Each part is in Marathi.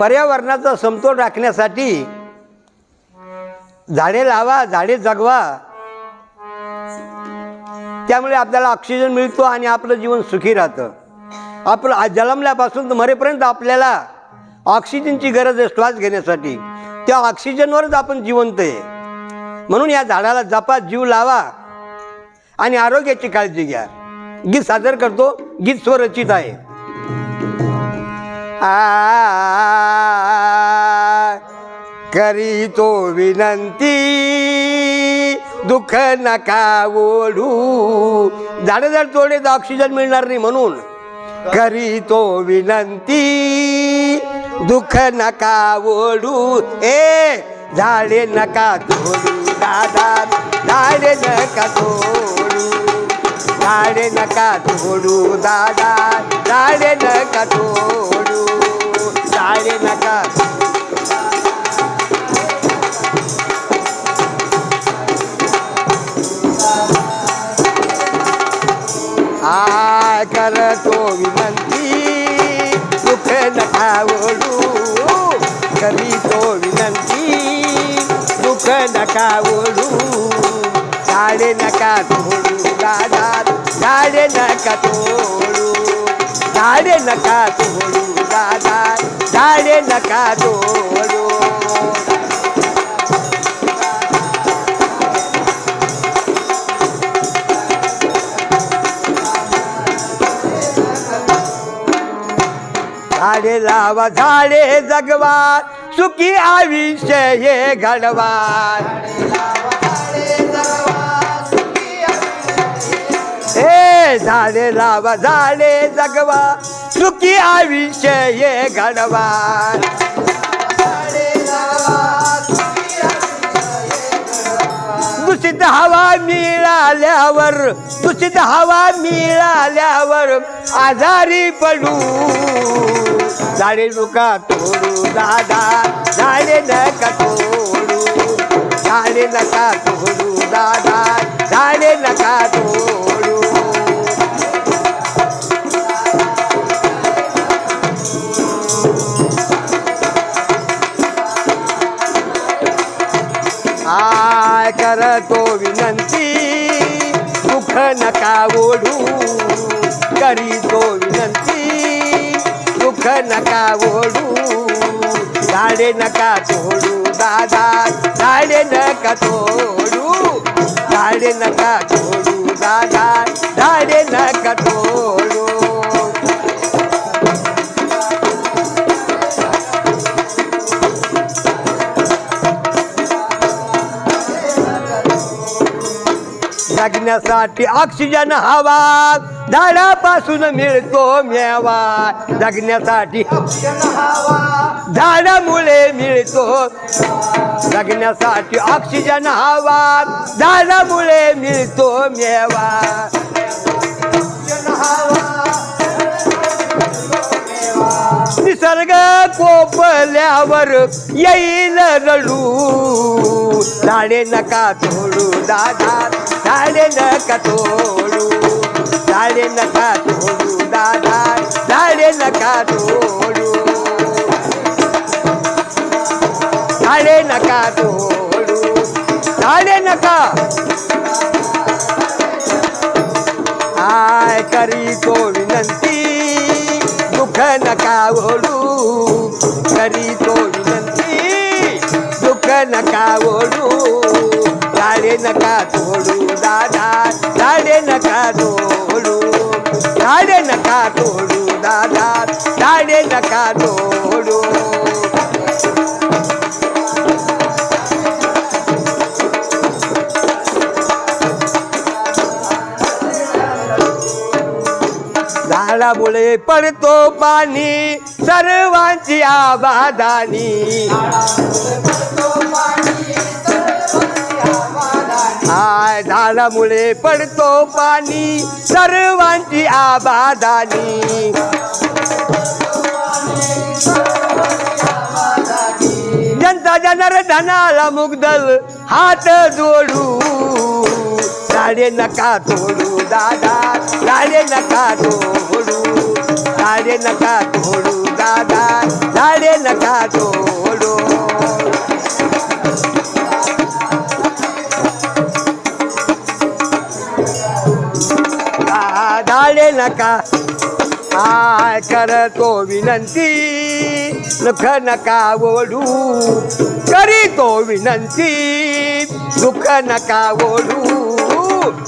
पर्यावरणाचा समतोल राखण्यासाठी झाडे लावा झाडे जगवा. त्यामुळे आपल्याला ऑक्सिजन मिळतो आणि आपलं जीवन सुखी राहतं. आपलं जलमल्यापासून जन्मल्यापासून तर मरेपर्यंत आपल्याला ऑक्सिजनची गरज आहे श्वास घेण्यासाठी. त्या ऑक्सिजनवरच आपण जिवंत आहे. म्हणून या झाडाला जपा जीव लावा आणि आरोग्याची काळजी घ्या. गीत सादर करतो. गीत स्वरचित आहे. आ करी तो विनंती दुःख नका ओढू. झाडं जर तोडे तर ऑक्सिजन मिळणार नाही म्हणून. करी तो विनंती दुःख नका ओढू. ए झाडे नका तोडू दादा झाडे नका तोडू. झाडे नका तोडू दादा झाडे नका तोडू. झाडे नका आ करतो विनंती दुःख नका ओढू करीतो विनंती दुःख नका ओढू झाडे नका तोडू दादा झाडे नका तोडू झाडे नका तोडू नका तोडू झाडे लावा झाडे जगवा सुखी आयुष्य हे घडवा. हे झाडे लावा झाडे जगवा चुकी आयुष्य हे घडवा दूषित हवा मिळाल्यावर दूषित हवा मिळाल्यावर आजारी पडू. झाडे नका तोडू दादा झाडे नका तोडू. झाडे नका तोडू दादा झाडे नका तोडू. करतो विनंती दुःख नका ओढू. करीतो विनंती दुःख नका ओढू. झाडे नका तोडू दादा झाडे नका तोडू. झाडे नका तोडू दादा झाडे नका तोडू. जगण्यासाठी ऑक्सिजन हवा झाडापासून मिळतो मेवा. जगण्यासाठी झाडामुळे मिळतो जगण्यासाठी ऑक्सिजन हवा झाडामुळे मिळतो मेवा. निसर्ग कोपल्यावर येईल रडू. झाडे नका तोडू दादा झाडे नका तोडू. झाडे नका तोडू दादा झाडे नका तोडू. झाडे नका तोडू. झाडे नका. आय करी तो विनंती? दुःख नका ओढू. करी विनंती दुःख नका ओढू झाडे नका तोडू दादा झाडे नका तोडू झाडे नका तोडू दादा झाडे नका तोडू। झाडामुळे पडतो पाणी सर्वांची आबादानी. हाय झाडामुळे पडतो पाणी. सर्वांची आबादानी. जनता जनर धनाला मुग्दल हात जोडू. झाडे नका तोडू दादा झाडे नका तोडू. झाडे नका तोडू दादा. झाडे नका तोडू. आ, झाडे नका. आय करतो विनंती? दुःख नका ओढू. करीतो विनंती. दुःख नका ओढू.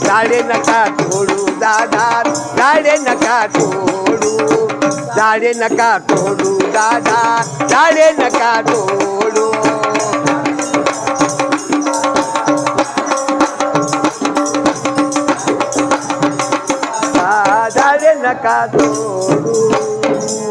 झाडे नका तोडू. दादा झाडे नका तोडू. झाडे नका तोडू दादा झाडे नका तोडू. झाडे नका तोडू.